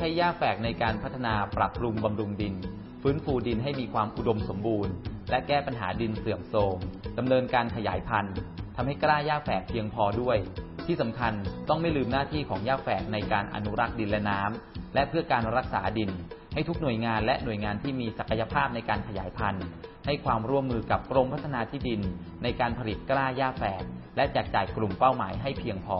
ช้หญ้าแฝกในการพัฒนาปรับปรุงบำรุงดิน ฟื้นฟูดินให้มีความอุดมสมบูรณ์ และแก้ปัญหาดินเสื่อมโทรมดำเนินการขยายพันธุ์ทำให้กล้าหญ้าแฝกเพียงพอด้วย ที่สำคัญต้องไม่ลืมหน้าที่ของหญ้าแฝกในการอนุรักษ์ดินและน้ำและเพื่อการรักษาดิน ให้ทุกหน่วยงานและหน่วยงานที่มีศักยภาพในการขยายพันธุ์ให้ความร่วมมือกับกรมพัฒนาที่ดิน ในการผลิตกล้าหญ้าแฝกและแจกจ่ายกลุ่มเป้าหมายให้เพียงพอ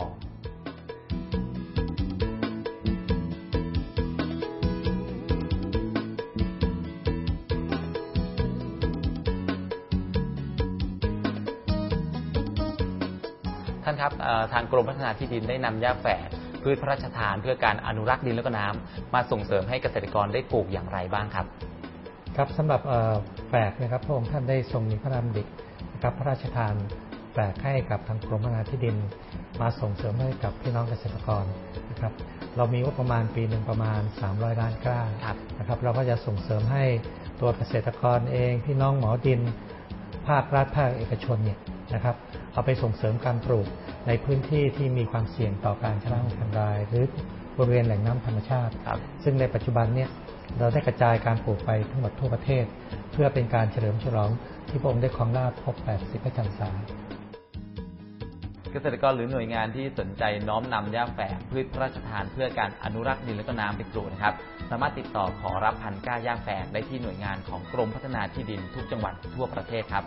ท่านครับเอ่อทางกรมพัฒนาที่ดินได้นำหญ้าแฝกพืชพระราชทานเพื่อการอนุรักษ์ดินและก็น้ำมาส่งเสริมให้เกษตรกรได้ปลูกอย่างไรบ้างครับ ครับสำหรับเอ่อแฝกนะครับพระองค์ท่านได้ทรงมีพระดำรินะครับพระราชทานแฝกให้กับทางกรมพัฒนาที่ดิน มาส่งเสริมให้กับพี่น้องเกษตรกรนะครับ เรามีงบประมาณปีหนึ่งประมาณ 300 ล้านกล้าครับนะครับ เราก็จะส่งเสริมให้ตัวเกษตรกรเอง พี่น้องหมอดินภาครัฐภาคเอกชนเนี่ย นะครับเอาไปส่งเสริมการปลูกในพื้นที่ที่มีความเสี่ยงต่อการชะล้างทำลาย หรือบริเวณแหล่งน้ำธรรมชาติครับซึ่งในปัจจุบันเนี่ยเราได้กระจายการปลูกไปทั้งหมดทั่วประเทศ เพื่อเป็นการเฉลิมฉลองที่พระองค์ได้ครองราชย์ครบ 80 พระพรรษาเกษตรกรหรือหน่วยงานที่สนใจน้อมนำหญ้าแฝกพืชพระราชทานเพื่อการอนุรักษ์ดินและก็น้ำไปปลูกนะครับ สามารถติดต่อขอรับพันธุ์กล้าหญ้าแฝกได้ที่หน่วยงานของกรมพัฒนาที่ดินทุกจังหวัดทั่วประเทศครับ